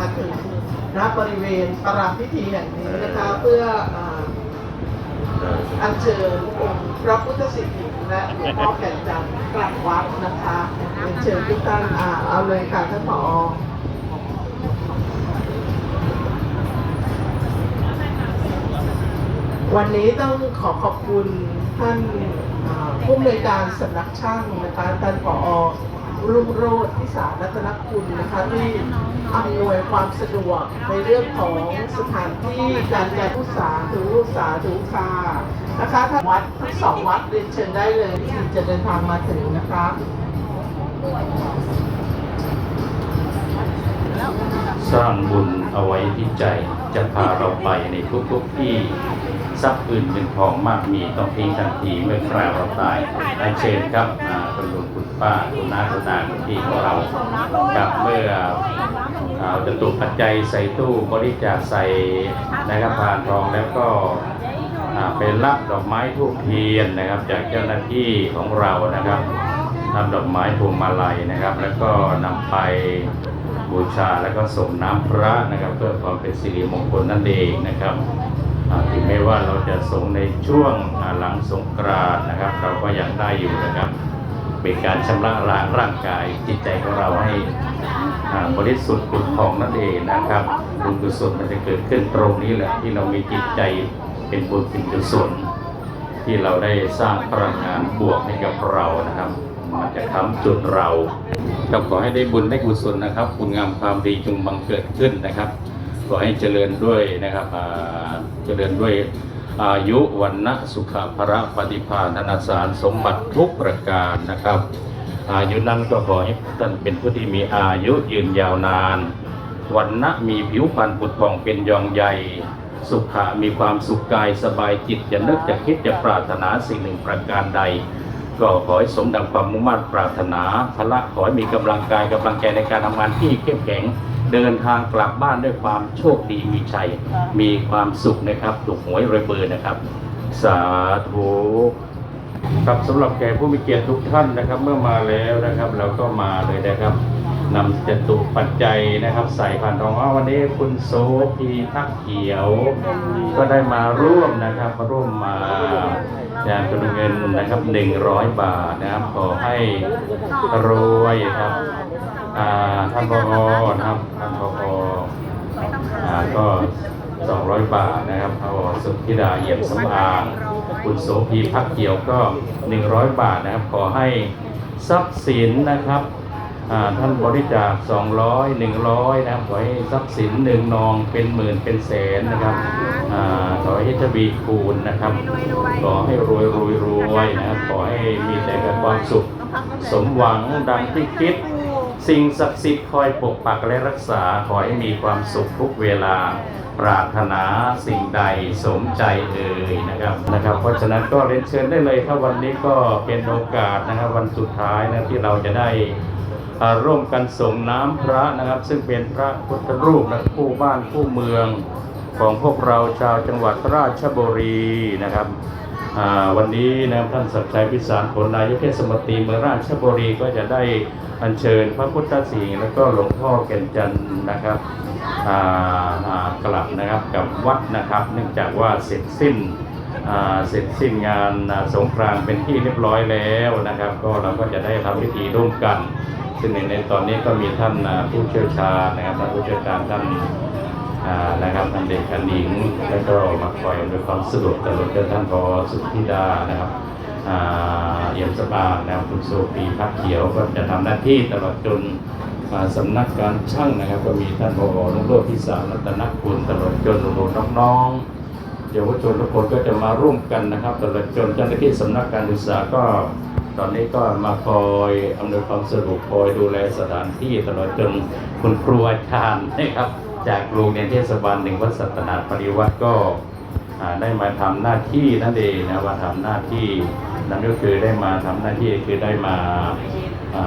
มาถึงณบริเวณประรามพิธีแห่งนี้นะคะเพื่ออัญเชิญองค์พระพุทธสิริและหลวงพ่อแก่นจันทร์กลับวัดนะคะเรียนเชิญทุกท่านอ่าเอาเลยค่ะท่านผอวันนี้ต้องขอขอบคุณท่านผู้อำนวยการสำนักช่างนะคะท่านผอ รุ่งโรจน์พิสารรัตนคุณนะคะที่อำนวยความสะดวกในเรื่องของสถานที่การจัดอุตสาหถืออุตสาหถือค่ะนะคะท่าวัดทั้งสองวัดเรียนเชิญได้เลยที่จะเดินทางมาถึงนะคะสร้างบุญเอาไว้ที่ใจจะพาเราไปในทุกๆที่ ทรัพย์อื่นเป็นของมากมีต้องทิ้งทันทีเมื่อคราวเราตายอันเชิญครับอ่าคุณลุงคุณป้าคุณน้าคุณนาคุณพี่ของเรากับเมื่อเอาจะตุกปัจจัยใส่ตู้บริจาคใส่นะครับผ่านทองแล้วก็อ่าเป็นรับดอกไม้ทูบเทียนนะครับ จากเจ้าหน้าที่ของเรานะครับทำดอกไม้พวงมาลัยนะครับ แล้วก็นำไปบูชาแล้วก็ส่งน้ำพระนะครับเพื่อความเป็นสิริมงคลนั่นเองนะครับ ถึงแม้ว่าเราจะส่งในช่วงหลังสงกรานต์นะครับ เราก็ยังได้อยู่นะครับเป็นการชำระล้างร่างกายจิตใจของเราให้บริสุทธิ์ผุดผ่องนั่นเองนะครับบุญกุศลมันจะเกิดขึ้นตรงนี้แหละที่เรามีจิตใจเป็นบุญเป็นกุศลที่เราได้สร้างพลังงานบวกให้กับเรานะครับมันจะค้ำจุดเราก็ขอให้ได้บุญได้กุศลนะครับคุณงามความดีจงบังเกิดขึ้นนะครับ ขอให้เจริญด้วยนะครับเจริญด้วยอายุวันนะสุขภระปฏิภาณธนสารสมบัติทุกประการนะครับ อายุนั้นก็ขอให้ท่านเป็นผู้ที่มีอายุยืนยาวนาน วันนะมีผิวพรรณผุดผ่องเป็นยองใหญ่สุขะมีความสุขกายสบายจิตจะนึกจะคิดจะปรารถนาสิ่งหนึ่งประการใด ก็ขอให้สมดังความมุ่งมั่นปรารถนาพละขอให้มีกำลังกายกำลังใจในการทำงานที่เข้มแข็ง เดินทางกลับบ้านด้วยความโชคดีมีชัย มีความสุขนะครับถูกหวยรวยเบอร์นะครับ สาธุครับสำหรับแขกผู้มีเกียรติทุกท่านนะครับ เมื่อมาแล้วนะครับ เราก็มาเลยนะครับนำจตุปัจจัยนะครับ ใส่ผ่านทองอ้อวันนี้คุณโซพีทักเขียว ก็ได้มาร่วมนะครับมาร่วมมาจานเป็นเงินนะครับ100บาทนะครับขอให้รวยครับอ่าท่านพอนะครับท่านพออ่าก็ 200 บาทนะครับเอสุธิดาเยี่ยมสำอางคุณโสพีพักเกี่ยวก็ 100 บาทนะครับ ขอให้ทรัพย์สินนะครับอ่าท่านบริจาค 200 100 นะครับ ขอให้ทรัพย์สินหนึ่งนองเป็นหมื่นเป็นแสนนะครับอ่าขอให้ทวีคูณนะครับ ขอให้รวยรวยรวยนะครับ ขอให้มีแต่ความสุข สมหวังดังที่คิด สิ่งศักดิ์สิทธิ์คอยปกปักและรักษาขอให้มีความสุขทุกเวลาปรารถนาสิ่งใดสมใจเอ่ยนะครับนะครับ เพราะฉะนั้นก็เรียนเชิญได้เลยครับวันนี้ก็เป็นโอกาสนะครับวันสุดท้ายนะที่เราจะได้อาร่วมกันส่งน้ำพระนะครับ ซึ่งเป็นพระพุทธรูปนะคู่บ้านคู่เมืองของพวกเราชาวจังหวัดราชบุรีนะครับวันนี้นะท่านสักดิ์ชัยพิสารผลนายกเทศมนตรีเมืองราชบุรีก็จะได้ อัญเชิญพระพุทธสิงห์แล้วก็หลวงพ่อแก่นจันนะครับอ่ากลับนะครับกับวัดนะครับ เนื่องจากว่าเสร็จสิ้นอ่าเสร็จสิ้นงานสงกรานต์เป็นที่เรียบร้อยแล้วนะครับ ก็เราก็จะได้ทำพิธีร่วมกัน ซึ่งในตอนนี้ก็มีท่านผู้เชี่ยวชาญนะครับท่านผู้เชี่ยวชาญท่านอ่านะครับท่านเด็กท่านหญิง แล้วก็มาคอยอำนวยความสะดวกตลอดจนท่านพอสุทธิดานะครับ เยี่ยมสบายนะครับคุณโซฟีพักเขียวก็จะทำหน้าที่ตลอดจนอ่าสำนักการช่างนะครับ ก็มีท่านพอลุงโรจน์พิสารรัตนคุณตลอดจนหนูๆน้องๆเยาวชนทุกคนก็จะมาร่วมกันนะครับ ตลอดจนเจ้าหน้าที่สำนักการศึกษาก็ตอนนี้ก็มาคอยอำนวยความสะดวกคอยดูแลสถานที่ตลอดจนคุณครูอาจารย์นะครับ จากโรงเรียนเทศบาลหนึ่งวัดสัตนาปริวัติก็ได้มาทำหน้าที่นั่นเองนะว่าทำหน้าที่ นั่นก็คือได้มาทำหน้าที่คือได้มาอ่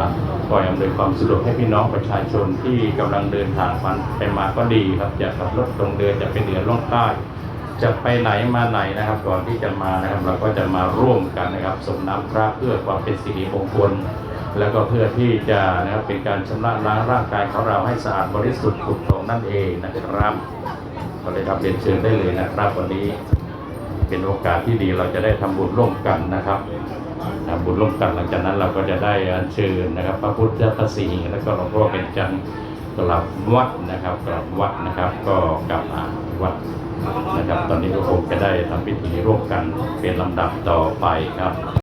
าคอยอำนวยความสะดวกให้พี่น้องประชาชนที่กำลังเดินทางมันไปมาก็ดีครับจะขับรถตรงเดินจะไปเหนือล่องใต้จะไปไหนมาไหนนะครับก่อนที่จะมานะครับ เราก็จะมาร่วมกันนะครับส่งน้ำพระเพื่อความเป็นสิริมงคลแล้วก็เพื่อที่จะนะครับเป็นการชำระล้างร่างกายของเราให้สะอาดบริสุทธิ์ผุดผ่องนั่นเองนะครับก็เลยรับเรียนเชิญได้เลยนะครับวันนี้ เป็นโอกาสที่ดีเราจะได้ทำบุญร่วมกันนะครับทำบุญร่วมกันหลังจากนั้นเราก็จะได้อัญเชิญนะครับ พระพุทธพระศรีแล้วก็หลวงพ่อเป็นจันทร์กลับวัดนะครับกลับวัดนะครับ ก็กลับมาวัดนะครับ ตอนนี้ก็คงจะได้ทำพิธีร่วมกันเป็นลำดับต่อไปครับ